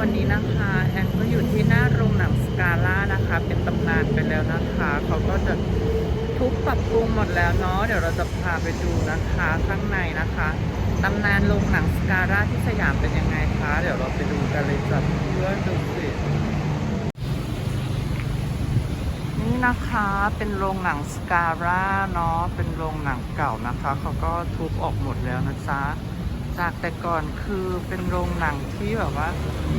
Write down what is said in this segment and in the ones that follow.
วันนี้นะคะแอนก็อยู่ที่หน้าโรงหนังสกาล่านะคะ เป็นตำนานไปแล้วนะคะ เขาก็จะทุบปรับปรุงหมดแล้วเนาะเดี๋ยวเราจะพาไปดูนะคะข้างในนะคะตำนานโรงหนังสกาล่าที่สยามเป็นยังไงคะ เดี๋ยวเราไปดูกันเลยจ้ะเพื่อดูสินี่นะคะเป็นโรงหนังสกาล่าเนาะเป็นโรงหนังเก่านะคะ เขาก็ทุบออกหมดแล้วนะจ๊ะ จากแต่ก่อนคือเป็นโรงหนังที่แบบว่า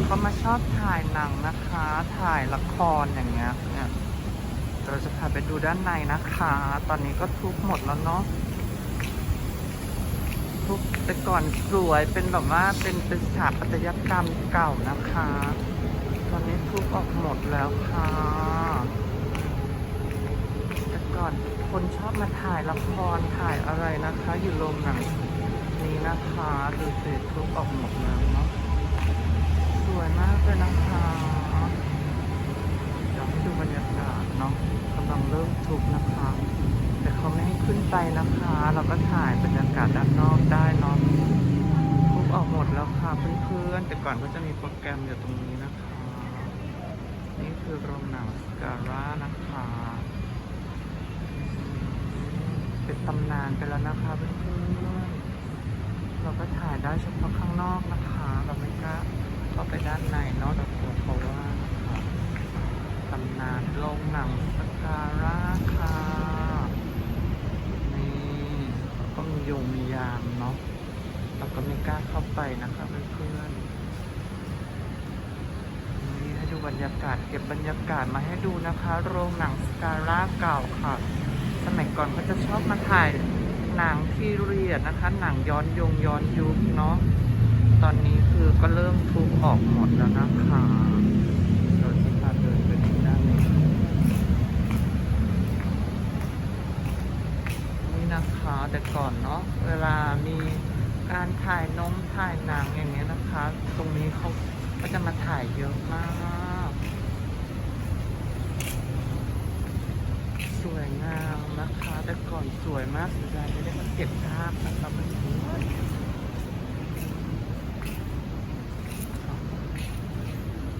เขามาชอบถ่ายหนังนะคะ ถ่ายละครอย่างเงี้ยเนี่ยเราจะพาไปดูด้านในนะคะ ตอนนี้ก็ทุบหมดแล้วเนาะทุบแต่ก่อนสวยเป็นแบบว่าเป็นเป็นสถาปัตยกรรมเก่านะคะ ตอนนี้ทุบออกหมดแล้วค่ะ แต่ก่อนคนชอบมาถ่ายละครถ่ายอะไรนะคะ อยู่โรงหนัง นี้นะคะดูสิทุกออกหมดแล้วเนาะสวยมากเลยนะคะเดี๋ยวให้ดูบรรยากาศเนาะกำลังเริ่มทุบนะคะ แต่เขาไม่ให้ขึ้นไปนะคะ เราก็ถ่ายบรรยากาศด้านนอกได้เนาะทุบออกหมดแล้วค่ะเพื่อนๆแต่ก่อนก็จะมีโปรแกรมอยู่ตรงนี้นะคะ นี่คือโรงหนังสการ่านะคะเป็นตำนานไปแล้วนะคะเพื่อนๆ เราก็ถ่ายได้เฉพาะข้างนอกนะคะ เราไม่กล้าเข้าไปด้านในเนาะเรากลัวเขาว่าตำนานโรงหนังสการ่าค่ะนี่ก็มีโยงมียามเนาะเราก็ไม่กล้าเข้าไปนะคะเพื่อนๆนี่ให้ดูบรรยากาศเก็บบรรยากาศมาให้ดูนะคะ โรงหนังสการ่าเก่าค่ะ สมัยก่อนเขาจะชอบมาถ่าย หนังที่เรียดนะคะ หนังย้อนยงย้อนยุคเนาะตอนนี้คือก็เริ่มทุบออกหมดแล้วนะคะโดยที่พาเดินไปดูด้านนี้นี่นะคะแต่ก่อนเนาะเวลามีการถ่ายนงถ่ายหนังอย่างเงี้ยนะคะ ตรงนี้เขาก็จะมาถ่ายเยอะมาก ส วยงามนะคะ แต่ก่อนสวยมากเสียดายไม่ได้มาเก็บภาพนะครับเพื่อนๆ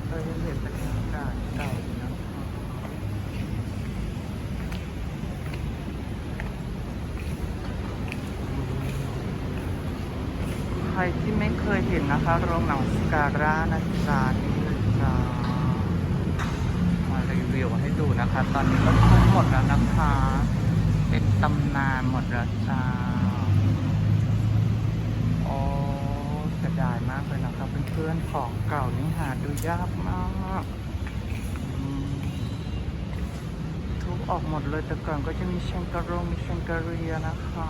เรายังเห็นบรรยากาศเก่านะคะใครที่ไม่เคยเห็นนะคะ โรงหนังสการ่านะจ๊ะนี่เลยจ้า วิวให้ดูนะคะ ตอนนี้ก็ทุกหมดแล้วนะคะ เป็นตำนานหมดแล้วจ้าโอ้เสียดายมากเลยนะคะเพื่อนๆของเก่านี่หาดูยากมากทุกออกหมดเลยแต่ก่อนก็จะมีแชงการงมีแชงการียนะคะ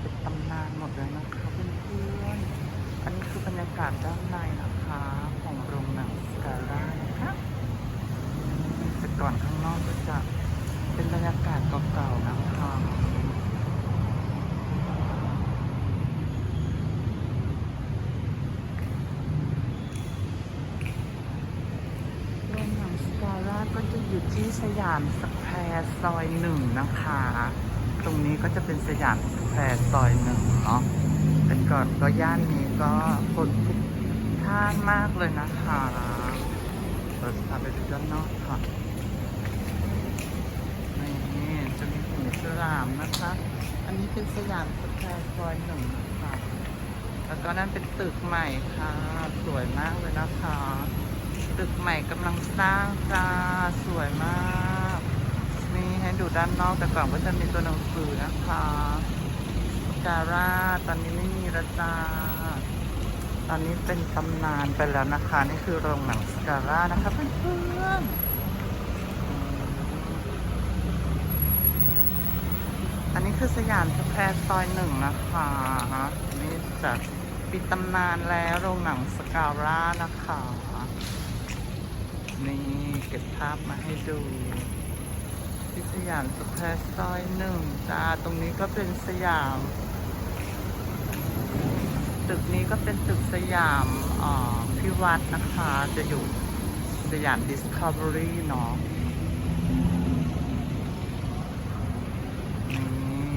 เป็นตำนานหมดเลยนะคะเพื่อนๆ อันนี้คือบรรยากาศด้านในนะคะ ของโรงหนังสการ่านะคะแต่ ก่อนข้างนอกก็จะเป็นบรรยากาศเก่าๆนะคะโรงหนังสการ่าก็จะอยู่ที่สยามสแควร์ซอยหนึ่งนะคะ ตรงนี้ก็จะเป็นสยามสแควร์ซอยหนึ่งเนาะแต่ก่อนก็ย่านนี้ก็คนพลุกพล่านมากเลยนะคะเราจะพาไปดูด้านนอกค่ะ นี่จะมีหูฉลามนะคะ อันนี้เป็นสยามสแควร์ซอยหนึ่งนะคะแล้วก็นั่นเป็นตึกใหม่ค่ะ สวยมากเลยนะคะ ตึกใหม่กำลังสร้างจ้าสวยมาก นี่ให้ดูด้านนอกแต่ก่อนก็จะมีตัวหนังสือนะคะการ่าตอนนี้ไม่มีและจาตอนนี้เป็นตำนานไปแล้วนะคะ นี่คือโรงหนังสการ่านะคะเพื่อนๆอันนี้ คือสยามสแควร์ซอยหนึ่งนะคะนี่จะปิดตำนานแล้วโรงหนังสการ่านะคะ นี่เก็บภาพมาให้ดูที่สยามสแควร์ซอยหนึ่งจ้าตรงนี้ก็เป็นสยาม ตึกนี้ก็เป็นตึกสยามอ่าพิวัตรนะคะ จะอยู่สยามดิสคัฟเวอรี่เนาะนี่นี่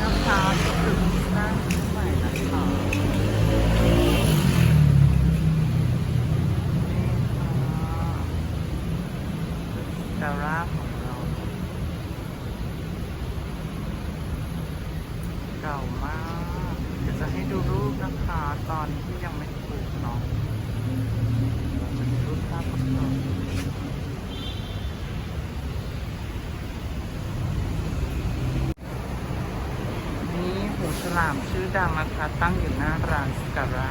นะคะตึกสร้างขึ้นใหม่นะคะนี่ค่ะตึกดาราของเรา เก่ามาก เดี๋ยวจะให้ดูรูปนะคะ ตอนที่ยังไม่ปลูกเนาะจะมีรูปภาพประกอบนี่หูฉลามชื่อดังนะคะ ตั้งอยู่หน้าร้านสการ่า